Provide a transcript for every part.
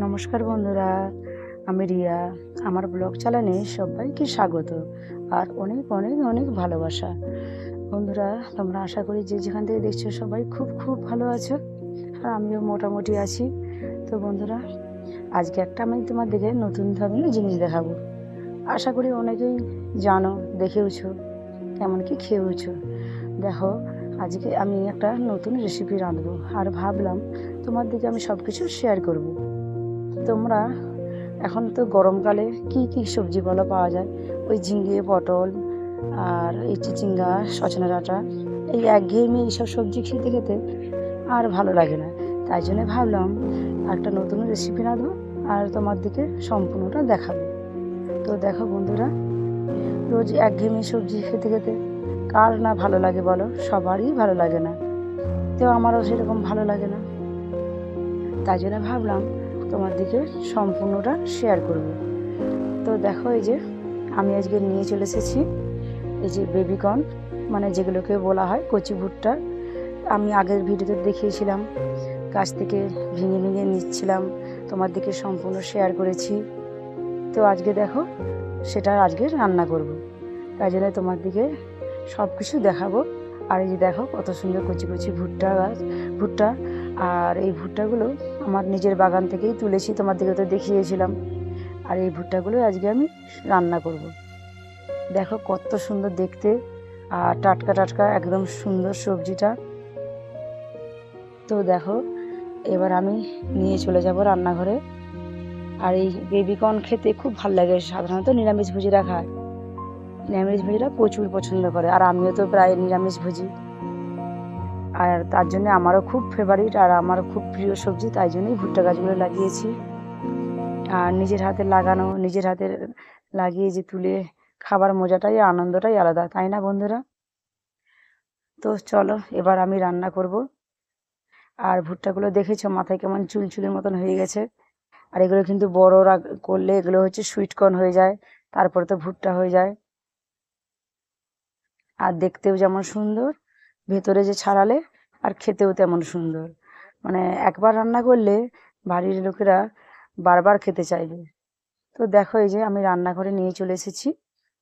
নমস্কার বন্ধুরা, আমি রিয়া। আমার ব্লগ চালানে সবাইকে স্বাগত আর অনেক অনেক অনেক ভালোবাসা। বন্ধুরা, তোমরা আশা করি যে যেখান থেকে দেখছ সবাই খুব খুব ভালো আছো আর আমিও মোটামুটি আছি। তো বন্ধুরা, আজকে একটা আমি তোমাদেরকে নতুন ধরনের জিনিস দেখাবো। আশা করি অনেকেই জানো, দেখেওছো, এমনকি খেয়েওছো। দেখো, আজকে আমি একটা নতুন রেসিপি রাঁধবো আর ভাবলাম তোমার দিকে আমি সব কিছু শেয়ার করব। তোমরা এখন তো গরমকালে কি কি সবজি বলো পাওয়া যায়? ওই ঝিঙ্গে পটল আর এই চিচিঙ্গা, সজনে ডাঁটা, এই একঘেয়েমি এইসব সবজি খেতে খেতে আর ভালো লাগে না। তাই জন্য ভাবলাম একটা নতুন রেসিপি না রাঁধবো আর তোমার দিকে সম্পূর্ণটা দেখাবো। তো দেখো বন্ধুরা, রোজ একঘেয়েমি সবজি খেতে খেতে কার না ভালো লাগে বলো? সবারই ভালো লাগে না। তো আমারও সেরকম ভালো লাগে না। তাই জন্য ভাবলাম তোমার দিকে সম্পূর্ণটা শেয়ার করব। তো দেখো এই যে আমি আজকে নিয়ে চলে এসেছি এই যে বেবিকর্ন মানে যেগুলোকে বলা হয় কচি ভুট্টা। আমি আগের ভিডিওতে দেখিয়েছিলাম, গাছ থেকে ভেঙে ভেঙে নিচ্ছিলাম, তোমার দিকে সম্পূর্ণ শেয়ার করেছি। তো আজকে দেখো সেটা আজকে রান্না করব। তাই জন্য তোমার দিকে সব কিছু দেখাবো। আর এই যে দেখো কত সুন্দর কচি কচি ভুট্টা গাছ, ভুট্টা। আর এই ভুট্টাগুলো আমার নিজের বাগান থেকেই তুলেছি, তোমার দিকে তো দেখিয়েছিলাম। আর এই ভুট্টাগুলো আজকে আমি রান্না করব। দেখো কত সুন্দর দেখতে, আর টাটকা টাটকা একদম সুন্দর সবজিটা। তো দেখো, এবার আমি নিয়ে চলে যাব রান্নাঘরে। আর এই বেবিকর্ন খেতে খুব ভালো লাগে, সাধারণত নিরামিষ ভুজিরা খায় নিরামিষ ভুজিরা প্রচুর পছন্দ করে, আর আমিও তো প্রায় নিরামিষ ভুজি। আর তার জন্য আমারও খুব ফেভারিট আর আমার খুব প্রিয় সবজি, তাই জন্যই ভুট্টা গাছগুলো লাগিয়েছি। আর নিজের হাতে লাগানো, নিজের হাতে লাগিয়ে যে তুলে খাবার মজাটাই, আনন্দটাই আলাদা, তাই না বন্ধুরা? তো চলো, এবার আমি রান্না করব। আর ভুট্টাগুলো দেখেছ, মাথায় কেমন চুলচুলের মতন হয়ে গেছে। আর এগুলো কিন্তু বড়রা করলে এগুলো হচ্ছে সুইটকর্ন হয়ে যায়, তারপরে তো ভুট্টা হয়ে যায়। আর দেখতেও যেমন সুন্দর, ভেতরে যে ছাড়ালে আর খেতেও তেমন সুন্দর। মানে একবার রান্না করলে বাড়ির লোকেরা বারবার খেতে চাইবে। তো দেখো এই যে আমি রান্না করে নিয়ে চলে এসেছি।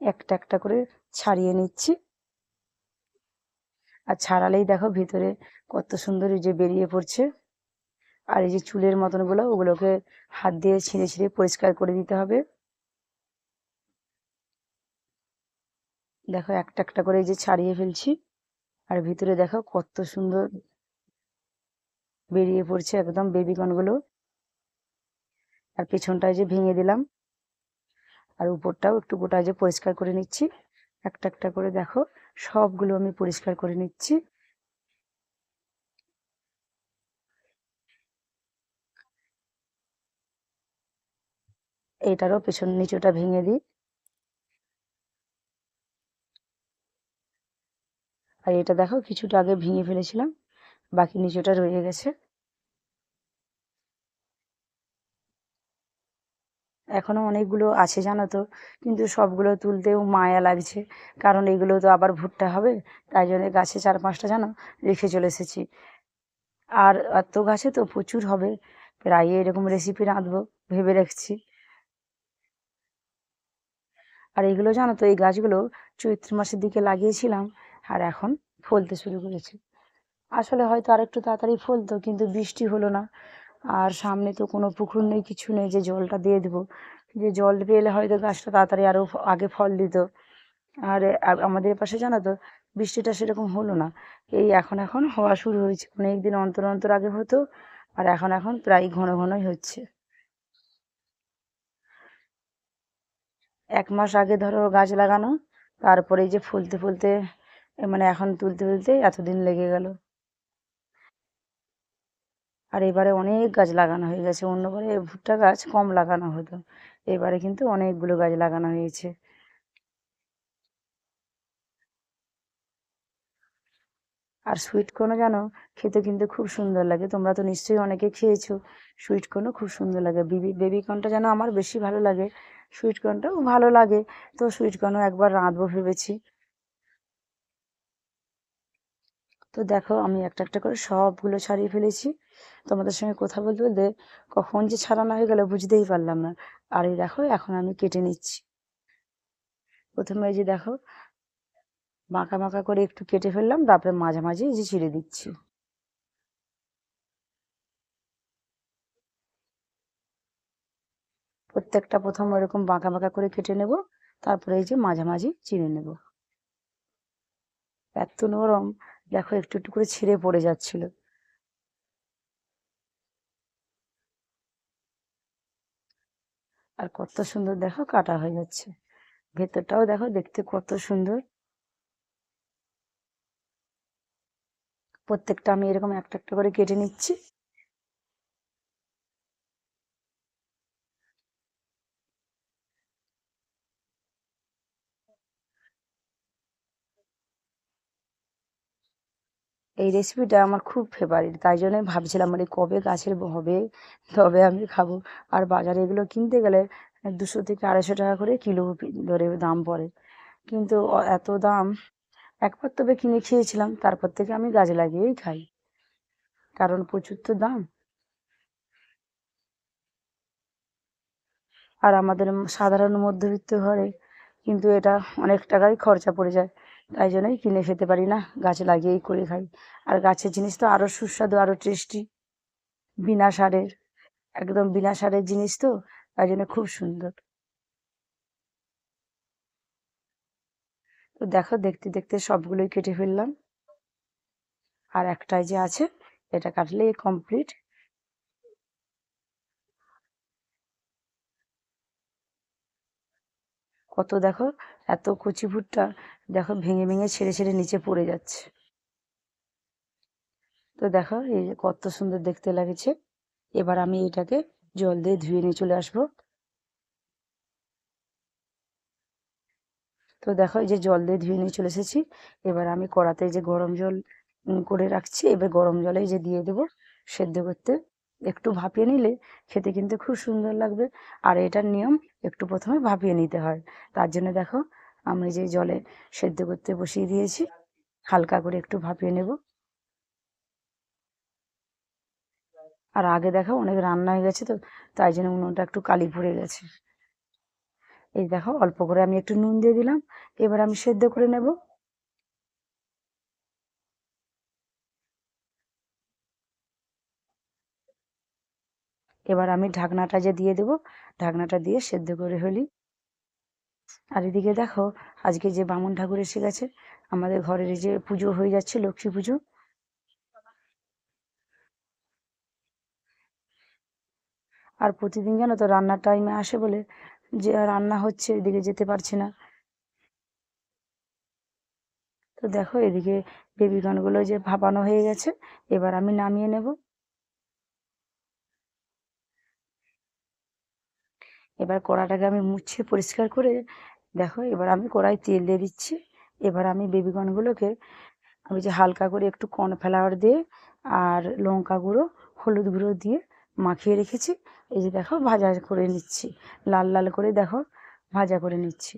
একটা একটা করে ছাড়িয়ে নিচ্ছি। আর ছাড়ালেই দেখো ভিতরে কত সুন্দর যে বেরিয়ে পড়ছে। আর এই যে চুলের মতনগুলো, ওগুলোকে হাত দিয়ে ছিঁড়ে ছিঁড়ে পরিষ্কার করে দিতে হবে। দেখো একটা একটা করে এই যে ছাড়িয়ে ফেলছি। আর ভিতরে দেখো কত সুন্দর বেরিয়ে পড়ছে একদম বেবিকর্নগুলো আর পেছনটায় যে ভেঙে দিলাম। আর উপরটাও একটু গোটা যে পরিষ্কার করে নিচ্ছি। একটা একটা করে দেখো, সবগুলো আমি পরিষ্কার করে নিচ্ছি। এটারও পেছন নিচুটা ভেঙে দিই। আর এটা দেখো, কিছুটা আগে ভেঙে ফেলেছিলাম। বাকি নিচুটা রয়ে গেছে। এখনও অনেকগুলো আছে জানো তো, কিন্তু সবগুলো তুলতেও মায়া লাগছে। কারণ এগুলো তো আবার ভুট্টা হবে, তাই জন্য গাছে চার পাঁচটা জানো রেখে চলে এসেছি। আর এত গাছে তো প্রচুর হবে, প্রায় এরকম রেসিপি রাঁধবো, ভেবে রাখছি। আর এগুলো জানো তো, এই গাছগুলো চৈত্র মাসের দিকে লাগিয়েছিলাম আর এখন ফলতে শুরু করেছে। আসলে হয়তো আর একটু তাড়াতাড়ি ফলতো, কিন্তু বৃষ্টি হলো না। আর সামনে তো কোনো পুকুর নেই, কিছু নেই, যে জলটা দিয়ে দেবো। যে জল পেলে হয়তো গাছটা তাড়াতাড়ি আরও আগে ফল দিত। আর আমাদের পাশে জানো তো, বৃষ্টিটা সেরকম হলো না। এই এখন এখন হওয়া শুরু হয়েছে। অনেক দিন অন্তর অন্তর আগে হতো, আর এখন এখন প্রায় ঘন ঘনই হচ্ছে। এক মাস আগে ধরো গাছ লাগানো, তারপরে যে ফুলতে ফুলতে মানে এখন তুলতে তুলতে এতদিন লেগে গেল। আর এবারে অনেক গাছ লাগানো হয়ে গেছে। অন্যবারে ভুট্টা গাছ কম লাগানো হতো। এবারে কিন্তু অনেকগুলো গাছ লাগানো হয়েছে। আর সুইট কর্নও জানো, খেতে কিন্তু খুব সুন্দর লাগে। তোমরা তো নিশ্চয়ই অনেকে খেয়েছো। সুইট কর্নও খুব সুন্দর লাগে। বেবি বেবি কর্নটা যেন আমার বেশি ভালো লাগে। সুইট কর্নটাও ভালো লাগে। তো সুইট কর্নও একবার রাঁধবো ভেবেছি। তো দেখো, আমি একটা একটা করে সবগুলো ছাড়িয়ে ফেলেছি। তোমাদের সঙ্গে কথা বলতে বলতে কখন যে ছাড়ানো হয়ে গেল বুঝতেই পারলাম না। আর এই দেখো, এখন আমি কেটে নিচ্ছি। প্রথমে এই যে দেখো বাঁকা বাঁকা করে একটু কেটে ফেললাম, তারপরে মাঝামাঝি এই যে ছিঁড়ে দিচ্ছি। প্রত্যেকটা প্রথম এরকম বাঁকা বাঁকা করে কেটে নেব, তারপরে এই যে মাঝামাঝি চিড়ে নেব। এত নরম দেখো, একটু একটু করে ছিঁড়ে পড়ে যাচ্ছিল। আর কত সুন্দর দেখো, কাটা হয়ে যাচ্ছে। ভেতরটাও দেখো, দেখতে কত সুন্দর। প্রত্যেকটা আমি এরকম একটা একটা করে কেটে নিচ্ছি। এই রেসিপিটা আমার খুব ফেভারিট তাই জন্যই ভাবছিলাম মানে কবে গাছের হবে, তবে আমি খাব। আর বাজারে এগুলো কিনতে গেলে দুশো থেকে আড়াইশো টাকা করে কিলো ধরে দাম পড়ে। কিন্তু এত দাম, একবার তবে কিনে খেয়েছিলাম, তারপর থেকে আমি গাছ লাগিয়েই খাই। কারণ প্রচুর তো দাম। আর আমাদের সাধারণ মধ্যবিত্ত ঘরে কিন্তু এটা অনেক টাকাই খরচা পড়ে যায়। তাই জন্যই কিনে খেতে পারি না। গাছ লাগিয়েই করে খাই। আর গাছের জিনিস তো আরও সুস্বাদু আরও টেস্টি। বিনা সারের, একদম বিনা সারের জিনিস তো, তাই জন্য খুব সুন্দর। তো দেখো, দেখতে দেখতে সবগুলোই কেটে ফেললাম। আর একটাই যে আছে, এটা কাটলেই কমপ্লিট কত দেখো, এত কচি ভুট্টা দেখো ভেঙে ভেঙে ছেড়ে ছেড়ে নিচে পড়ে যাচ্ছে। তো দেখো এই কত সুন্দর দেখতে লাগছে। এবার আমি এটাকে জল দিয়ে ধুয়ে নিয়ে চলে আসব। তো দেখো এই যে জল দিয়ে ধুয়ে নিয়ে চলে এসেছি। এবার আমি কড়াতে যে গরম জল করে রাখছি, এবার গরম জলে যে দিয়ে দেবো সেদ্ধ করতে। একটু ভাপিয়ে নিলে খেতে কিন্তু খুব সুন্দর লাগবে। আর এটার নিয়ম একটু প্রথমে ভাপিয়ে নিতে হয়। তার জন্য দেখো, আমি যে জলে সেদ্ধ করতে বসিয়ে দিয়েছি, হালকা করে একটু ভাপিয়ে নেব। আর আগে দেখো অনেক রান্না হয়ে গেছে তো, তাই জন্য উনুনটা একটু কালি পড়ে গেছে। এই দেখো, অল্প করে আমি একটু নুন দিয়ে দিলাম। এবার আমি সেদ্ধ করে নেব। এবার আমি ঢাকনাটা যে দিয়ে দেবো, ঢাকনাটা দিয়ে সেদ্ধ করে হলি। আর এদিকে দেখো, আজকে যে বামুন ঠাকুর এসে গেছে, আমাদের ঘরের যে পুজো হয়ে যাচ্ছে, লক্ষ্মী পুজো। আর প্রতিদিন জানো তো রান্নার টাইমে আসে বলে যে রান্না হচ্ছে, এদিকে যেতে পারছি না। তো দেখো এদিকে বেবিকর্নগুলো যে ভাপানো হয়ে গেছে, এবার আমি নামিয়ে নেব। এবার কড়াটাকে আমি মুছে পরিষ্কার করে দেখো, এবার আমি কড়াই তেল দিয়ে দিচ্ছি। এবার আমি বেবিকর্নগুলোকে আমি যে হালকা করে একটু কর্নফ্লাওয়ার দিয়ে আর লঙ্কা গুঁড়ো, হলুদ গুঁড়ো দিয়ে মাখিয়ে রেখেছি। এই যে দেখো, ভাজা করে নিচ্ছি। লাল লাল করে দেখো, ভাজা করে নিচ্ছি।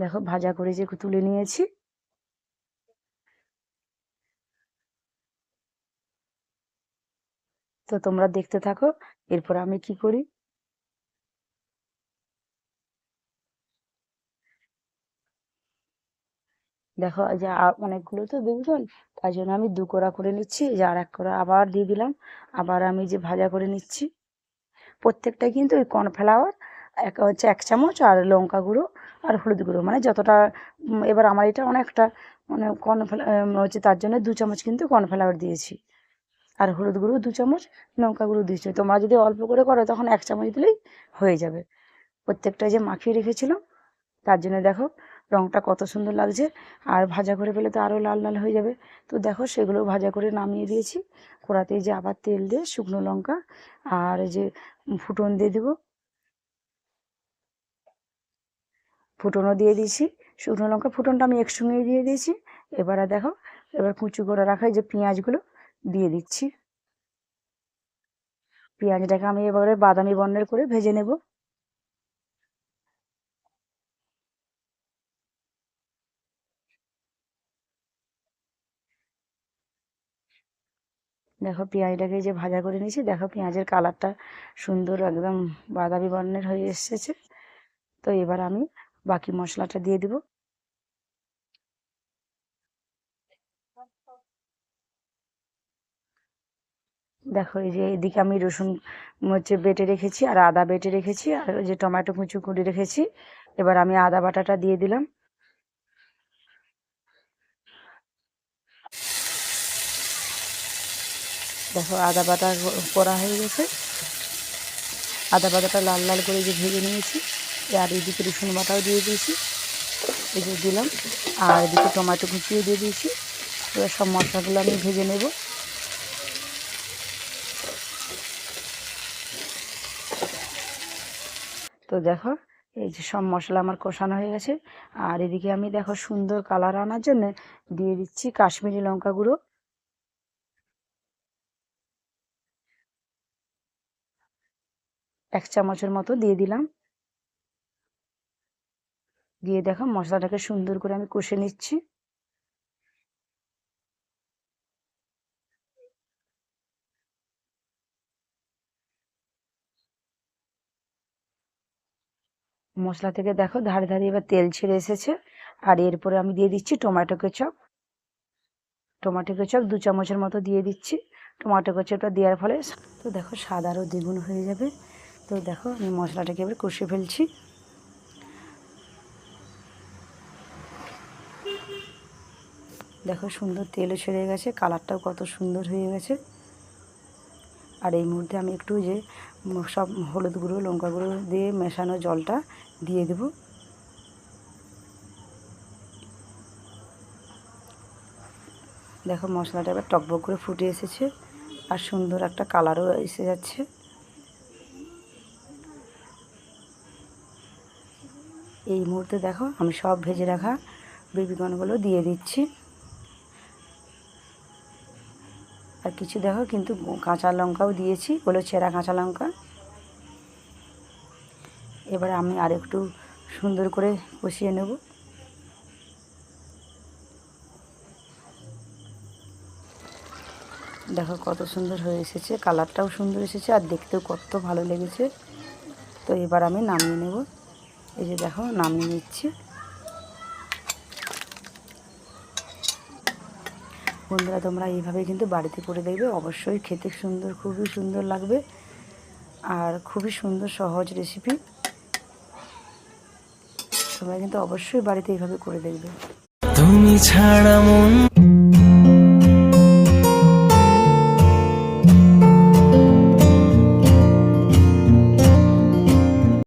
দেখো, ভাজা করে যে তুলে নিয়েছি। তো তোমরা দেখতে থাকো, এরপর আমি কি করি? দেখো যে অনেকগুলো তো বেগুন তাই জন্য আমি দু কোড়া করে নিচ্ছি যে আর এক কোড়া আবার দিয়ে দিলাম, আবার আমি যে ভাজা করে নিচ্ছি। প্রত্যেকটাই কিন্তু ওই কর্নফ্লাওয়ার, এক হচ্ছে এক চামচ আর লঙ্কা গুঁড়ো আর হলুদ গুঁড়ো মানে যতটা এবার আমার এটা অনেকটা মানে কর্নফ্লা হচ্ছে তার জন্য দু চামচ কিন্তু কর্নফ্লাওয়ার দিয়েছি। আর হলুদ গুঁড়ো দু চামচ, লঙ্কা গুঁড়ো দিয়েছি তোমরা যদি অল্প করে করো, তখন এক চামচ দিলেই হয়ে যাবে। প্রত্যেকটা যে মাখিয়ে রেখেছিলাম, তার জন্য দেখো রঙটা কত সুন্দর লাগছে। আর ভাজা করে ফেলে তো আরও লাল লাল হয়ে যাবে। তো দেখো সেগুলো ভাজা করে নামিয়ে দিয়েছি। কড়াতেই যে আবার তেল দিয়ে শুকনো লঙ্কা আর যে ফুটন দিয়ে দেবো। ফুটনও দিয়ে দিয়েছি। শুকনো লঙ্কা ফুটনটা আমি একসঙ্গেই দিয়ে দিয়েছি। এবারে দেখো, এবার কুচু করে রাখা যে পেঁয়াজগুলো দিয়ে দিচ্ছি। পেঁয়াজটাকে আমি এবারে বাদামি বর্ণের করে ভেজে নেব। দেখো পেঁয়াজটাকে যে ভাজা করে নিয়েছি, দেখো পেঁয়াজের কালারটা সুন্দর একদম বাদামি বর্ণের হয়ে এসেছে। তো এবার আমি বাকি মশলাটা দিয়ে দিব। দেখো, এই যে এদিকে আমি রসুন হচ্ছে বেটে রেখেছি আর আদা বেটে রেখেছি আর ওই যে টমেটো কুচু করে রেখেছি। এবার আমি আদা বাটাটা দিয়ে দিলাম। দেখো, আদা বাটা করা হয়ে গেছে। আদা বাটাটা লাল লাল করে যে ভেজে নিয়েছি। আর এদিকে রসুন বাটাও দিয়ে দিয়েছি। এই দিলাম। আর এদিকে টমেটো কুচিও দিয়ে দিয়েছি। এবার সব মশলাগুলো আমি ভেজে নেব। তো দেখো, এই যে সব মশলা আমার কষানো হয়ে গেছে। আর এদিকে আমি দেখো সুন্দর কালার আনার জন্য দিয়ে দিচ্ছি কাশ্মীরি লঙ্কা গুঁড়ো। এক চামচের মতো দিয়ে দিলাম। দিয়ে দেখো মশলাটাকে সুন্দর করে আমি কষে নিচ্ছি। মশলা থেকে দেখো ধারে ধারে এবার তেল ছেড়ে এসেছে। আর এরপরে আমি দিয়ে দিচ্ছি টমেটো কেচাপ। টমেটো কেচাপ দু চামচের মতো দিয়ে দিচ্ছি। টমেটো কেচাপটা দেওয়ার ফলে তো দেখো স্বাদ আরও দ্বিগুণ হয়ে যাবে। তো দেখো আমি মশলাটাকে এবার কষে ফেলছি। দেখো সুন্দর তেলও ছেড়ে গেছে, কালারটাও কত সুন্দর হয়ে গেছে। আর এই মুহূর্তে আমি একটু যে, সব হলুদ গুঁড়ো, লঙ্কা গুঁড়ো দিয়ে মেশানো জলটা দিয়ে দেব। দেখো মশলাটা এবার টকবক করে ফুটে এসেছে আর সুন্দর একটা কালারও এসে যাচ্ছে। এই মুহূর্তে দেখো আমি সব ভেজে রাখা বেবিকর্নগুলো দিয়ে দিচ্ছি। আর কিছু দেখো কিন্তু কাঁচা লঙ্কাও দিয়েছি ওগুলো ছেঁড়া কাঁচা লঙ্কা। এবারে আমি আর একটু সুন্দর করে কষিয়ে নেব। দেখো কত সুন্দর হয়ে এসেছে, কালারটাও সুন্দর এসেছে আর দেখতেও কত ভালো লেগেছে। তো এবার আমি নামিয়ে নেব। এই যে দেখো, নামিয়ে নিচ্ছি। বন্ধুরা, তোমরা এইভাবে কিন্তু বাড়িতে করে দেখবে। অবশ্যই খেতে সুন্দর, খুবই সুন্দর লাগবে। আর খুবই সুন্দর সহজ রেসিপি তোমরা কিন্তু অবশ্যই বাড়িতে এইভাবে করে দেখবে। তুমি ছাড়া মন